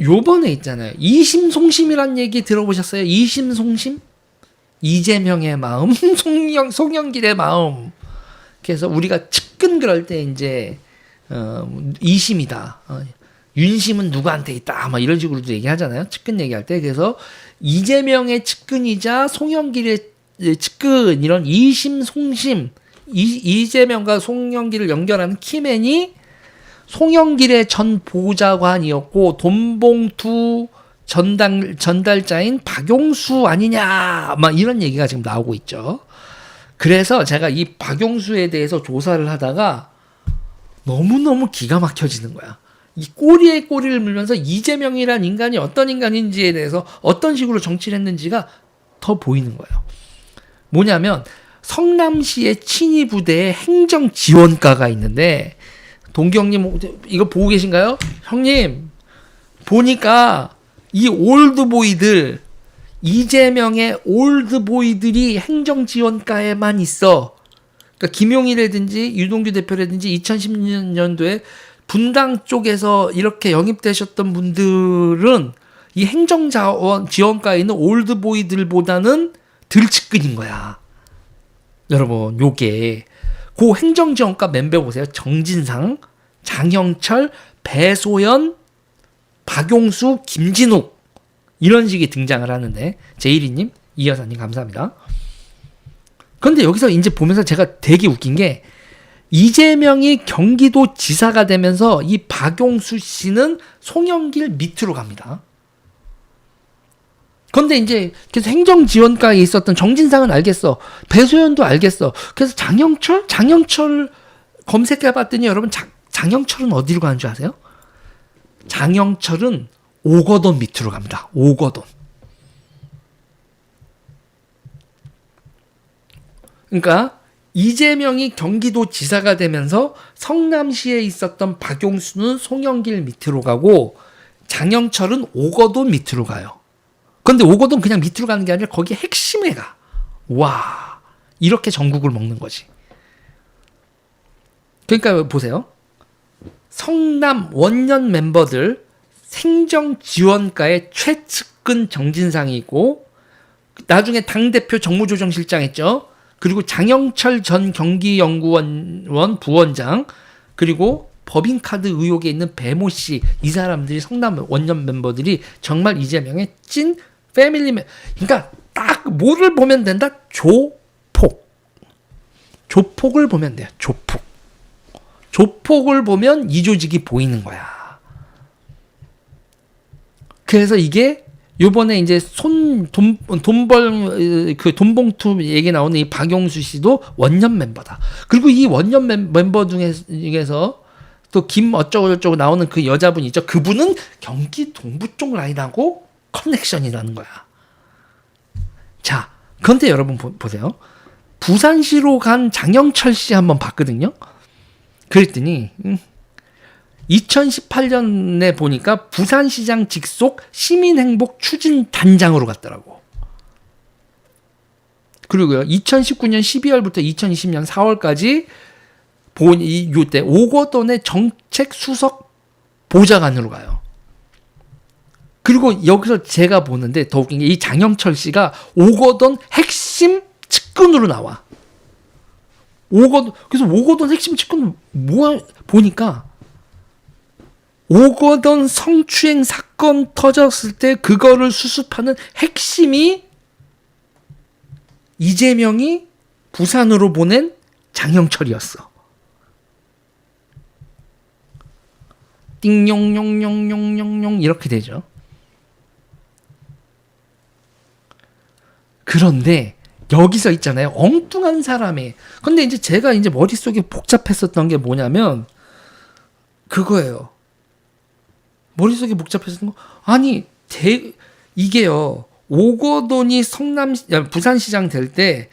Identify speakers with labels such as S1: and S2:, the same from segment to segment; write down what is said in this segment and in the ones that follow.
S1: 요번에 있잖아요. 이심송심이란 얘기 들어보셨어요? 이심송심? 이재명의 마음, 송영, 송영길의 마음. 그래서 우리가 측근 그럴 때 이제 어, 이심이다. 어, 윤심은 누구한테 있다. 막 이런 식으로도 얘기하잖아요. 측근 얘기할 때. 그래서 이재명의 측근이자 송영길의 측근 이런 이심 송심 이, 이재명과 송영길을 연결하는 키맨이 송영길의 전 보좌관이었고 돈봉투 전달 전달자인 박용수 아니냐 막 이런 얘기가 지금 나오고 있죠. 그래서 제가 이 박용수에 대해서 조사를 하다가 너무너무 기가 막혀지는 거야. 이 꼬리에 꼬리를 물면서 이재명이란 인간이 어떤 인간인지에 대해서 어떤 식으로 정치를 했는지가 더 보이는 거예요. 뭐냐면 성남시의 친위 부대에 행정 지원과가 있는데 동경님 이거 보고 계신가요? 형님 보니까 이 올드보이들 이재명의 올드보이들이 행정지원과에만 있어. 그러니까 김용희라든지 유동규 대표라든지 2010년도에 분당 쪽에서 이렇게 영입되셨던 분들은 이 행정자원 지원과에 있는 올드보이들보다는 덜 측근인 거야. 여러분, 요게 그 행정지원과 멤버 보세요. 정진상, 장영철, 배소연, 박용수, 김진욱 이런 식의 등장을 하는데 제이리님, 이 여사님 감사합니다. 그런데 여기서 이제 보면서 제가 되게 웃긴 게 이재명이 경기도 지사가 되면서 이 박용수 씨는 송영길 밑으로 갑니다. 그런데 이제 계속 행정지원과에 있었던 정진상은 알겠어. 배소연도 알겠어. 그래서 장영철? 장영철 검색해봤더니 여러분 장, 장영철은 어디로 가는 줄 아세요? 장영철은 오거돈 밑으로 갑니다. 오거돈. 그러니까 이재명이 경기도 지사가 되면서 성남시에 있었던 박용수는 송영길 밑으로 가고 장영철은 오거돈 밑으로 가요. 근데 오거돈 그냥 밑으로 가는 게 아니라 거기 핵심에 가. 와, 이렇게 전국을 먹는 거지. 그러니까 보세요. 성남 원년 멤버들 생정 지원과의 최측근 정진상이 있고 나중에 당 대표 정무조정실장 했죠. 그리고 장영철 전 경기연구원 부원장 그리고 법인카드 의혹에 있는 배모 씨 이 사람들이 성남 원년 멤버들이 정말 이재명의 찐 패밀리맨 그러니까 딱 뭐를 보면 된다? 조폭. 조폭을 보면 돼요 조폭 조폭을 보면 이 조직이 보이는 거야 그래서 이게 요번에 이제 손 돈 돈벌 그 돈봉투 얘기 나오는 이 박용수 씨도 원년 멤버다. 그리고 이 원년 멤버 중에서 또 김 어쩌고 저쩌고 나오는 그 여자분 있죠. 그분은 경기 동부 쪽 라인하고 커넥션이라는 거야. 자, 그런데 여러분 보, 보세요. 부산시로 간 장영철 씨 한번 봤거든요. 그랬더니 음, 2018년에 보니까 부산시장 직속 시민행복 추진 단장으로 갔더라고. 그리고요, 2019년 12월부터 2020년 4월까지 본, 이, 요때, 오거돈의 정책 수석 보좌관으로 가요. 그리고 여기서 제가 보는데 더 웃긴 게 이 장영철 씨가 오거돈 핵심 측근으로 나와. 오거돈, 그래서 오거돈 핵심 측근, 뭐, 보니까 오거돈 성추행 사건 터졌을 때 그거를 수습하는 핵심이 이재명이 부산으로 보낸 장영철이었어. 띵용용용용용용 이렇게 되죠. 그런데 여기서 있잖아요. 엉뚱한 사람의. 근데 이제 제가 이제 머릿속에 복잡했었던 게 뭐냐면 그거예요. 머릿속에 복잡해지는 거 아니 대 이게요 오거돈이 성남 부산시장 될 때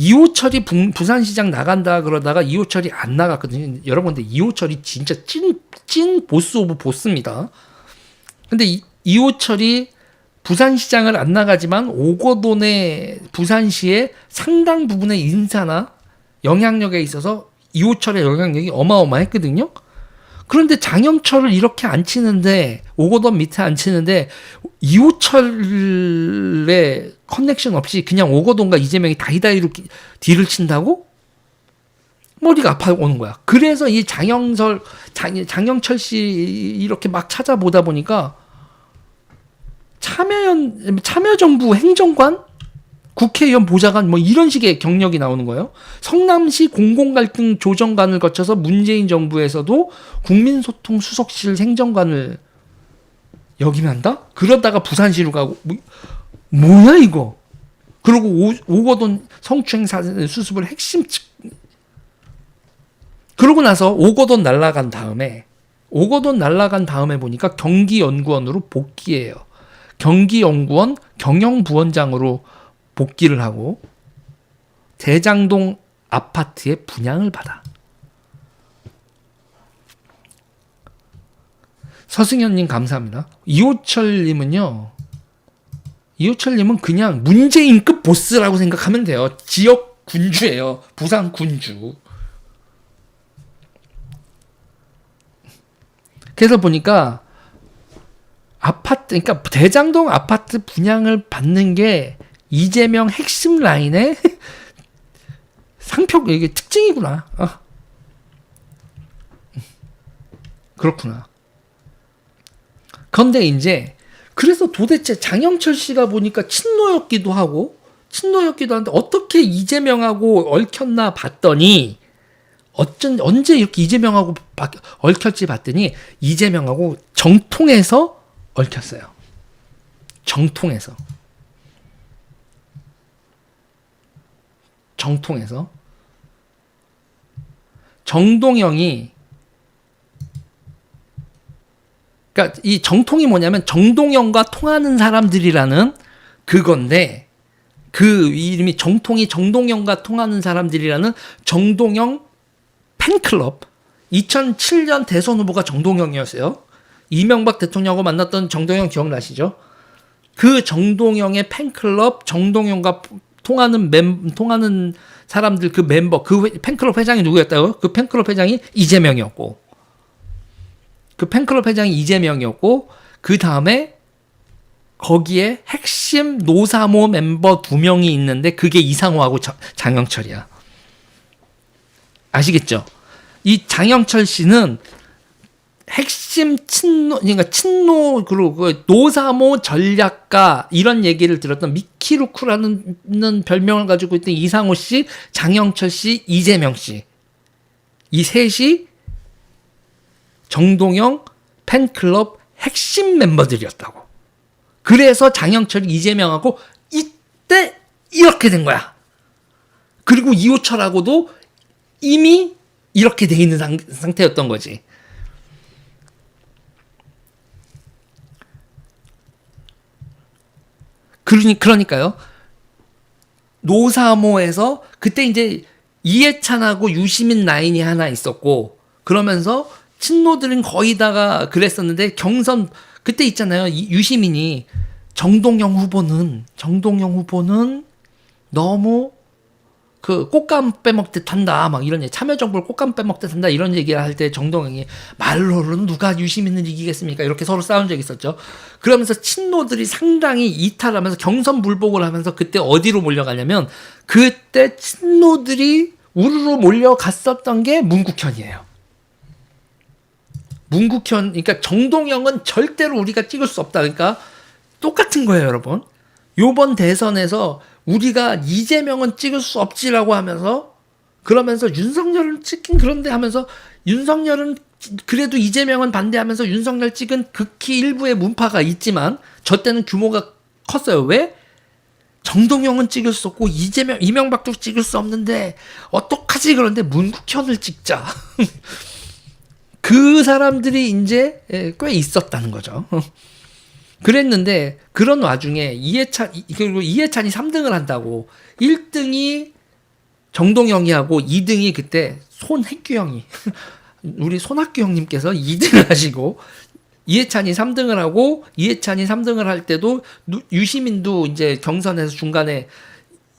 S1: 이호철이 부, 산시장 나간다 그러다가 이호철이 안 나갔거든요 여러분 근데 이호철이 진짜 찐 찐 보스 오브 보스입니다 근데 이, 이호철이 부산시장을 안 나가지만 오거돈의 부산시의 상당 부분의 인사나 영향력에 있어서 이호철의 영향력이 어마어마했거든요 그런데 장영철을 이렇게 안 치는데 오거돈 밑에 안 치는데 이호철의 커넥션 없이 그냥 오거돈과 이재명이 다이다이로 기- 딜을 친다고? 머리가 아파 오는 거야. 그래서 이 장영철 장, 장영철 씨 이렇게 막 찾아보다 보니까 참여연 참여정부 행정관 국회의원 보좌관 뭐 이런 식의 경력이 나오는 거예요. 성남시 공공갈등 조정관을 거쳐서 문재인 정부에서도 국민소통 수석실 행정관을 역임한다? 그러다가 부산시로 가고 뭐, 뭐야 이거? 그리고 오, 오거돈 성추행 사진 수습을 핵심 측 그러고 나서 오거돈 날라간 다음에 오거돈 날라간 다음에 보니까 경기연구원으로 복귀해요. 경기연구원 경영부원장으로 복귀를 하고 대장동 아파트의 분양을 받아. 서승현님 감사합니다. 이호철님은요. 이호철님은 그냥 문재인급 보스라고 생각하면 돼요. 지역 군주예요. 부산 군주. 그래서 보니까 아파트, 그러니까 대장동 아파트 분양을 받는 게 이재명 핵심 라인의 상표 이게 특징이구나. 어. 그렇구나. 그런데 이제 그래서 도대체 장영철 씨가 보니까 친노였기도 하고 친노였기도 한데 어떻게 이재명하고 얽혔나 봤더니 어쩐 언제 이렇게 이재명하고 바- 얽혔지 봤더니 이재명하고 정통해서 얽혔어요. 정통해서. 정통해서 정동영이 그러니까 이 정통이 뭐냐면 정동영과 통하는 사람들이라는 그건데 그 이름이 정통이 정동영과 통하는 사람들이라는 정동영 팬클럽 2007년 대선 후보가 정동영이었어요. 이명박 대통령하고 만났던 정동영 기억나시죠? 그 정동영의 팬클럽 정동영과 통하는 멤 통하는 사람들 그 멤버 그 회- 팬클럽 회장이 누구였다고? 그 팬클럽 회장이 이재명이었고 그 팬클럽 회장이 이재명이었고 그 다음에 거기에 핵심 노사모 멤버 두 명이 있는데 그게 이상호하고 장- 장영철이야. 아시겠죠? 이 장영철 씨는 핵심 친노 그러니까 친노 그리고 그 노사모 전략가 이런 얘기를 들었던 미키루크라는 별명을 가지고 있던 이상호 씨, 장영철 씨, 이재명 씨. 이 셋이 정동영 팬클럽 핵심 멤버들이었다고. 그래서 장영철이 이재명하고 이때 이렇게 된 거야. 그리고 이호철하고도 이미 이렇게 돼 있는 상, 상태였던 거지. 그러니 그러니까요. 노사모에서 그때 이제 이해찬하고 유시민 라인이 하나 있었고 그러면서 친노들은 거의 다가 그랬었는데 경선 그때 있잖아요. 이- 유시민이 정동영 후보는 정동영 후보는 너무 그 꽃감 빼먹듯 한다 막 이런 얘기 참여정부를 꽃감 빼먹듯 한다 이런 얘기를 할 때 정동영이 말로는 누가 유시민을 이기겠습니까? 이렇게 서로 싸운 적이 있었죠. 그러면서 친노들이 상당히 이탈하면서 경선 불복을 하면서 그때 어디로 몰려가냐면 그때 친노들이 우르르 몰려갔었던 게 문국현이에요. 문국현 그러니까 정동영은 절대로 우리가 찍을 수 없다. 그러니까 똑같은 거예요 여러분. 요번 대선에서 우리가 이재명은 찍을 수 없지라고 하면서 그러면서 윤석열은 찍긴 그런데 하면서 윤석열은 그래도 이재명은 반대하면서 윤석열 찍은 극히 일부의 문파가 있지만 저 때는 규모가 컸어요. 왜? 정동영은 찍을 수 없고 이재명 이명박도 찍을 수 없는데 어떡하지 그런데 문국현을 찍자. 그 사람들이 이제 예, 꽤 있었다는 거죠. 그랬는데 그런 와중에 이해찬 이- 그리고 이해찬이 3등을 한다고 1등이 정동영이 하고 2등이 그때 손학규 형이 우리 손학규 형님께서 2등을 하시고 이해찬이 3등을 하고 이해찬이 3등을 할 때도 누- 유시민도 이제 경선에서 중간에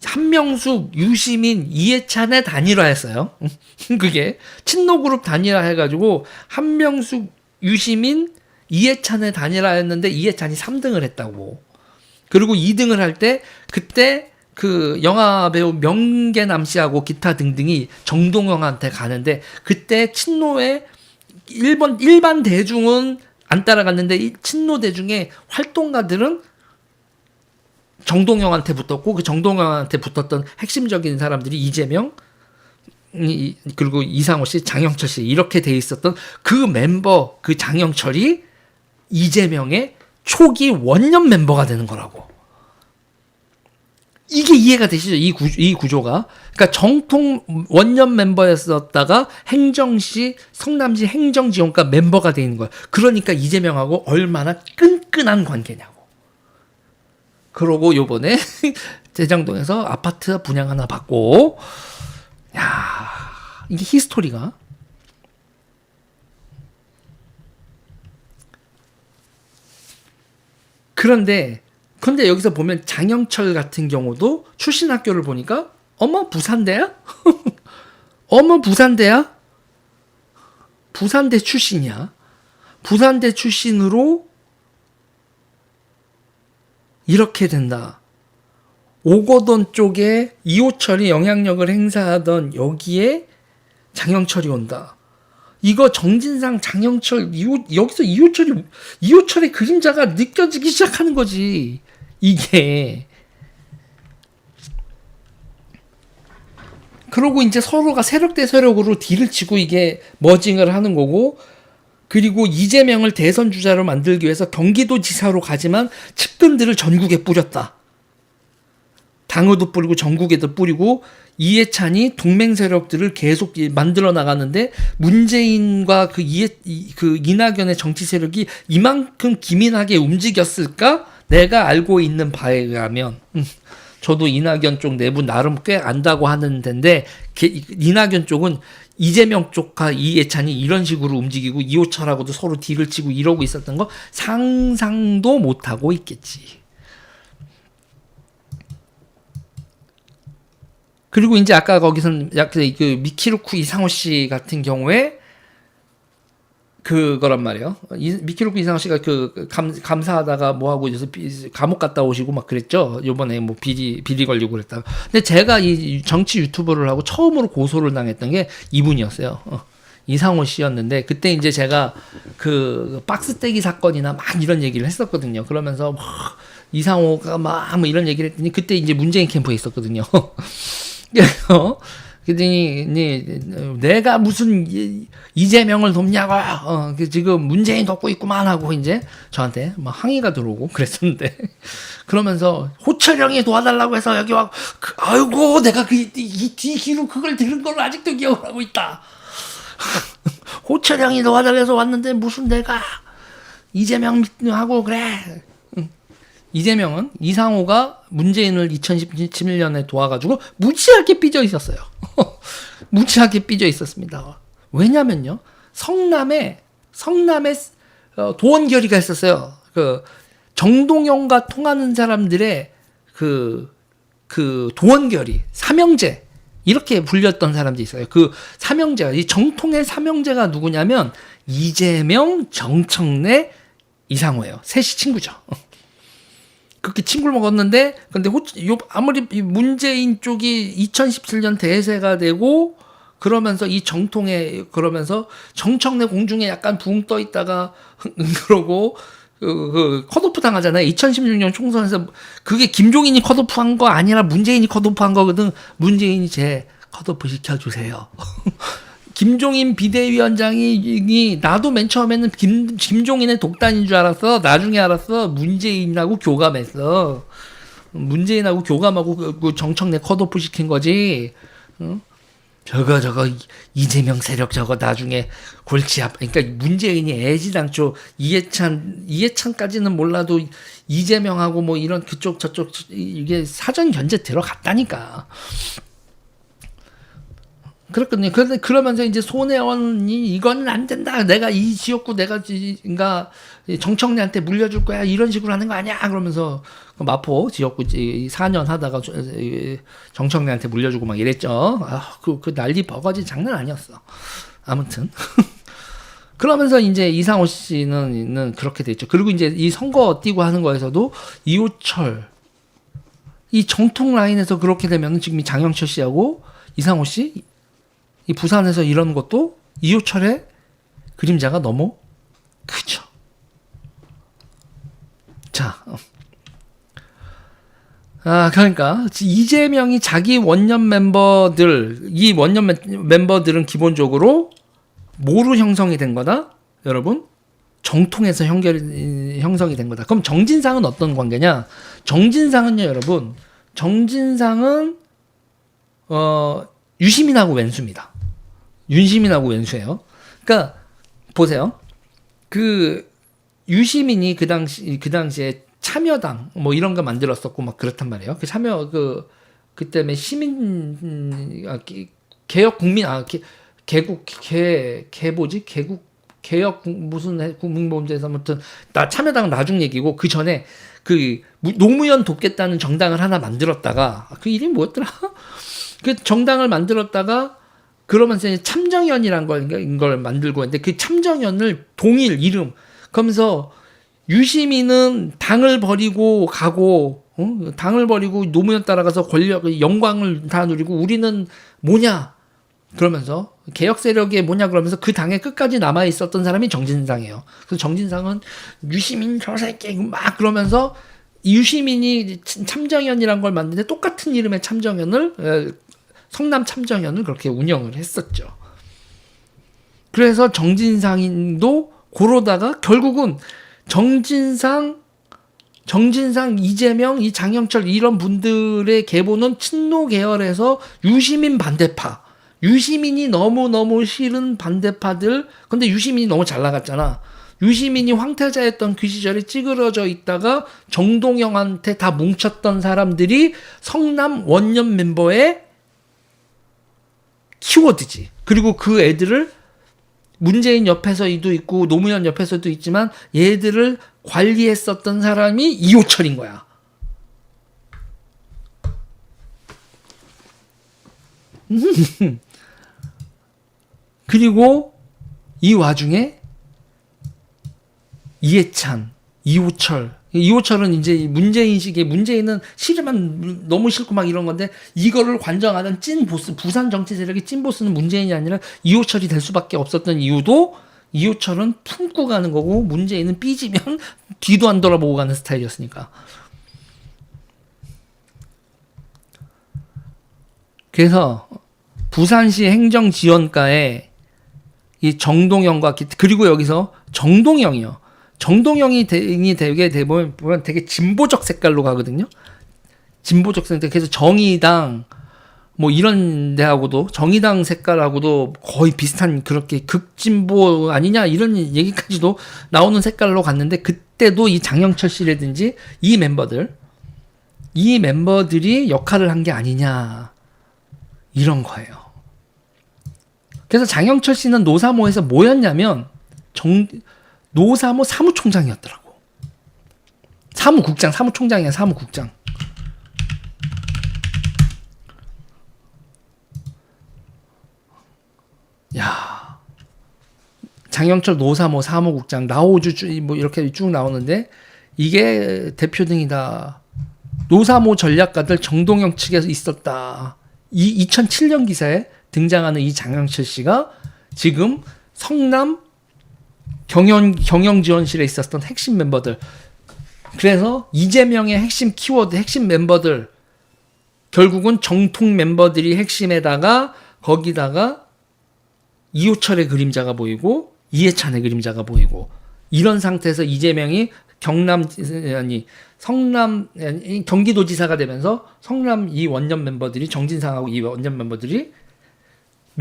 S1: 한명숙, 유시민, 이해찬의 단일화했어요. 그게 친노 그룹 단일화 해가지고 한명숙, 유시민, 이해찬의 단일화였는데 이해찬이 3등을 했다고. 그리고 2등을 할 때 그때 그 영화 배우 명계남 씨하고 기타 등등이 정동영한테 가는데 그때 친노의 일본 일반 대중은 안 따라갔는데 이 친노 대중의 활동가들은 정동영한테 붙었고 그 정동영한테 붙었던 핵심적인 사람들이 이재명 이- 그리고 이상호 씨, 장영철 씨 이렇게 돼 있었던 그 멤버 그 장영철이 이재명의 초기 원년 멤버가 되는 거라고. 이게 이해가 되시죠? 이, 구, 이 구조가. 그러니까 정통 원년 멤버였었다가 행정시, 성남시 행정지원과 멤버가 돼 있는 거야. 그러니까 이재명하고 얼마나 끈끈한 관계냐고. 그러고 요번에 대장동에서 아파트 분양 하나 받고, 야 이게 히스토리가. 그런데 근데 여기서 보면 장영철 같은 경우도 출신 학교를 보니까 어머 부산대야? 어머 부산대야? 부산대 출신이야. 부산대 출신으로 이렇게 된다. 오거돈 쪽에 이호철이 영향력을 행사하던 여기에 장영철이 온다. 이거 정진상, 장영철, 이호, 여기서 이호철이 이호철의 그림자가 느껴지기 시작하는 거지. 이게. 그러고 이제 서로가 세력 대 세력으로 딜을 치고 이게 머징을 하는 거고 그리고 이재명을 대선 주자로 만들기 위해서 경기도지사로 가지만 측근들을 전국에 뿌렸다. 당어도 뿌리고 전국에도 뿌리고 이해찬이 동맹 세력들을 계속 이- 만들어 나가는데 문재인과 그 이해 이- 그 이낙연의 정치 세력이 이만큼 기민하게 움직였을까? 내가 알고 있는 바에 의하면 음, 저도 이낙연 쪽 내부 나름 꽤 안다고 하는 데인데 게- 이낙연 쪽은 이재명 쪽과 이해찬이 이런 식으로 움직이고 이호철하고도 서로 딜을 치고 이러고 있었던 거 상상도 못 하고 있겠지. 그리고 이제 아까 거기선 약그 그 미키루쿠 이상호 씨 같은 경우에 그거란 말이에요. 이, 미키루쿠 이상호 씨가 그 감, 감사하다가 뭐 하고 이제 비- 감옥 갔다 오시고 막 그랬죠. 요번에 뭐 비리 비리 걸리고 그랬다가. 근데 제가 이 정치 유튜버를 하고 처음으로 고소를 당했던 게 이분이었어요. 어. 이상호 씨였는데 그때 이제 제가 그 박스 떼기 사건이나 막 이런 얘기를 했었거든요. 그러면서 막 이상호가 막 뭐 이런 얘기를 했더니 그때 이제 문재인 캠프에 있었거든요. 그래서 그랬더니 니 내가 무슨 이- 이재명을 돕냐고 어, 그 지금 문재인 돕고 있구만 하고 이제 저한테 막 항의가 들어오고 그랬었는데 그러면서 호철형이 도와달라고 해서 여기 와 그, 아이고 내가 그이 뒤로 그걸 들은 걸로 아직도 기억을 하고 있다. 호철형이 도와달라고 해서 왔는데 무슨 내가 이재명하고 그래. 이재명은 이상호가 문재인을 2017년에 도와가지고 무지하게 삐져 있었어요. 무지하게 삐져 있었습니다. 왜냐면요, 성남에 성남에 어, 도원결의가 있었어요. 그 정동영과 통하는 사람들의 그, 그 도원결의, 삼형제 이렇게 불렸던 사람들이 있어요. 그 삼형제가 이 정통의 삼형제가 누구냐면 이재명, 정청래, 이상호예요. 셋이 친구죠. 그렇게 친구를 먹었는데 근데 호, 요, 아무리 이 문재인 쪽이 2017년 대세가 되고 그러면서 이 정통에 그러면서 정청래 공중에 약간 붕 떠 있다가 그러고 그, 그 컷오프 당하잖아요. 2016년 총선에서 그게 김종인이 컷오프 한 거 아니라 문재인이 컷오프 한 거거든. 문재인이 제 컷오프 시켜주세요. 김종인 비대위원장이 이- 나도 맨 처음에는 김, 김종인의 독단인 줄 알았어. 나중에 알았어. 문재인하고 교감했어. 문재인하고 교감하고 그- 그 정청래 컷오프 시킨 거지. 응? 저거 저거 이- 이재명 세력 저거 나중에 골치 아파. 그러니까 문재인이 애지당초 이해찬 이해찬까지는 몰라도 이재명하고 뭐 이런 그쪽 저쪽 이게 사전 견제 들어갔다니까. 그렇거든요. 그런데 그러면서 이제 손혜원이 이건 안 된다. 내가 이 지역구 내가 그러니까 정청래한테 물려줄 거야. 이런 식으로 하는 거 아니야. 그러면서 그 마포 지역구 4년 하다가 정청래한테 물려주고 막 이랬죠. 아, 그, 그 난리 버거지 장난 아니었어. 아무튼. 그러면서 이제 이상호 씨는 는 그렇게 됐죠. 그리고 이제 이 선거 뛰고 하는 거에서도 이호철 이 정통 라인에서 그렇게 되면 지금 이 장영철 씨하고 이상호 씨, 이 부산에서 이런 것도 이호철의 그림자가 너무 크죠. 자, 어. 아 그러니까 이재명이 자기 원년 멤버들 이 원년 멤- 멤버들은 기본적으로 뭐로 형성이 된 거다, 여러분? 정통에서 형결 형성이 된 거다. 그럼 정진상은 어떤 관계냐? 정진상은요, 여러분. 정진상은 어 유시민하고 왼수입니다. 윤시민하고 왼수예요. 그러니까 보세요. 그 유시민이 그 당시 그 당시에 참여당 뭐 이런 거 만들었었고 막 그렇단 말이에요. 그 참여 그 그때문에 시민 음, 아, 기- 개혁 국민 아 개, 개국 개 개보지 개국 개혁 국- 무슨 해- 국민보험제에서 아무튼 나 참여당은 나중 얘기고 그 전에 그 무- 노무현 돕겠다는 정당을 하나 만들었다가 아, 그 이름이 뭐였더라? 그 정당을 만들었다가 그러면서 이제 참정연이란 걸, 걸 만들고 있는데 그 참정연을 동일 이름 그러면서 유시민은 당을 버리고 가고 어? 당을 버리고 노무현 따라가서 권력 영광을 다 누리고 우리는 뭐냐 그러면서 개혁 세력이 뭐냐 그러면서 그 당에 끝까지 남아 있었던 사람이 정진상이에요. 그래서 정진상은 유시민 저 새끼 막 그러면서 유시민이 참정연이란 걸 만드는데 똑같은 이름의 참정연을 에, 성남 참정연을 그렇게 운영을 했었죠. 그래서 정진상도 고로다가 결국은 정진상 정진상, 이재명, 이 장영철 이런 분들의 계보는 친노 계열에서 유시민 반대파. 유시민이 너무너무 싫은 반대파들. 근데 유시민이 너무 잘 나갔잖아. 유시민이 황태자였던 그 시절에 찌그러져 있다가 정동영한테 다 뭉쳤던 사람들이 성남 원년 멤버의 키워드지. 그리고 그 애들을 문재인 옆에서도 있고 노무현 옆에서도 있지만 얘들을 관리했었던 사람이 이호철인 거야. 그리고 이 와중에 이해찬, 이호철, 이호철은 이제 문재인식의 문재인은 싫으면 너무 싫고 막 이런 건데 이거를 관정하는 찐 보스, 부산 정치 세력의 찐 보스는 문재인이 아니라 이호철이 될 수밖에 없었던 이유도 이호철은 품고 가는 거고 문재인은 삐지면 뒤도 안 돌아보고 가는 스타일이었으니까. 그래서 부산시 행정지원과에 이 정동영과 기- 그리고 여기서 정동영이요. 정동영이 대- 되게 되보면 보면 되게 진보적 색깔로 가거든요. 진보적 색깔. 그래서 정의당 뭐 이런 데하고도 정의당 색깔하고도 거의 비슷한 그렇게 극진보 아니냐 이런 얘기까지도 나오는 색깔로 갔는데 그때도 이 장영철 씨라든지 이 멤버들 이 멤버들이 역할을 한 게 아니냐 이런 거예요. 그래서 장영철 씨는 노사모에서 뭐였냐면 정 노사모 사무총장이었더라고. 사무국장, 사무총장이야, 사무국장. 야. 장영철 노사모 사무국장, 나오주 쭉- 뭐 이렇게 쭉 나오는데 이게 대표 등이다. 노사모 전략가들 정동영 측에서 있었다. 이 2007년 기사에 등장하는 이 장영철 씨가 지금 성남 경영 경영 지원실에 있었던 핵심 멤버들. 그래서 이재명의 핵심 키워드, 핵심 멤버들 결국은 정통 멤버들이 핵심에다가 거기다가 이호철의 그림자가 보이고 이해찬의 그림자가 보이고 이런 상태에서 이재명이 경남 아니 성남 경기도지사가 되면서 성남 이 원년 멤버들이 정진상하고 이 원년 멤버들이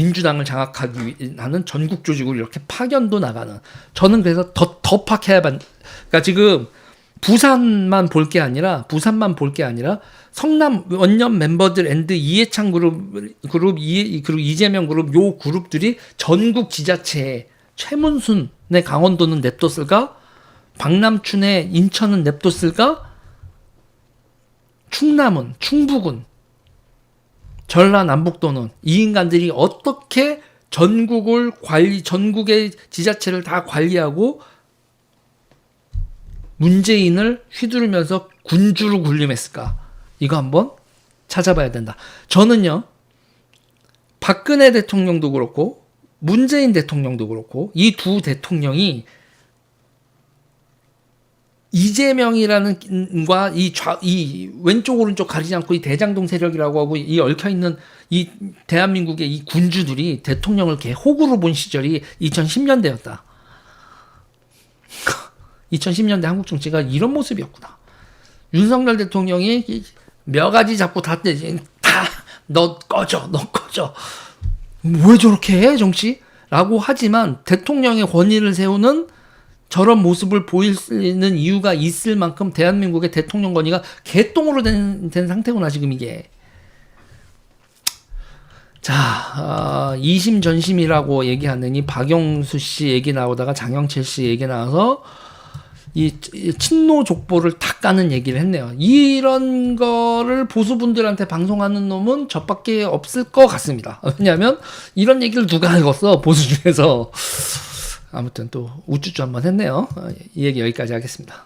S1: 민주당을 장악하기 위- 하는 전국 조직으로 이렇게 파견도 나가는 저는 그래서 더 더 파해야 그러니까 지금 부산만 볼 게 아니라 부산만 볼 게 아니라 성남 원년 멤버들 앤드 이해창 그룹 그룹 이 그리고 이재명 그룹 요 그룹들이 전국 지자체에 최문순의 강원도는 냅뒀을까? 박남춘의 인천은 냅뒀을까? 충남은 충북은 전라 남북도는 이 인간들이 어떻게 전국을 관리 전국의 지자체를 다 관리하고 문재인을 휘두르면서 군주로 군림했을까? 이거 한번 찾아봐야 된다. 저는요, 박근혜 대통령도 그렇고, 문재인 대통령도 그렇고, 이 두 대통령이 이재명이라는 과 이 좌, 이 왼쪽 오른쪽 가리지 않고 이 대장동 세력이라고 하고 이 얽혀 있는 이 대한민국의 이 군주들이 대통령을 개 호구로 본 시절이 2010년대였다. 2010년대 한국 정치가 이런 모습이었구나. 윤석열 대통령이 이몇 가지 잡고 다 떼지. 다, 너 꺼져, 너 꺼져. 왜 저렇게 해, 정치? 라고 하지만 대통령의 권위를 세우는 저런 모습을 보이는 이유가 있을 만큼 대한민국의 대통령 권위가 개똥으로 된, 된 상태구나, 지금 이게. 자, 어, 이심 전심이라고 얘기하는 이 박영수 씨 얘기 나오다가 장영철 씨 얘기 나와서 이 친노 족보를 탁 까는 얘기를 했네요. 이런 거를 보수분들한테 방송하는 놈은 저밖에 없을 것 같습니다. 왜냐하면 이런 얘기를 누가 읽었어 보수 중에서 아무튼 또 우쭈쭈 한번 했네요. 이 얘기 여기까지 하겠습니다.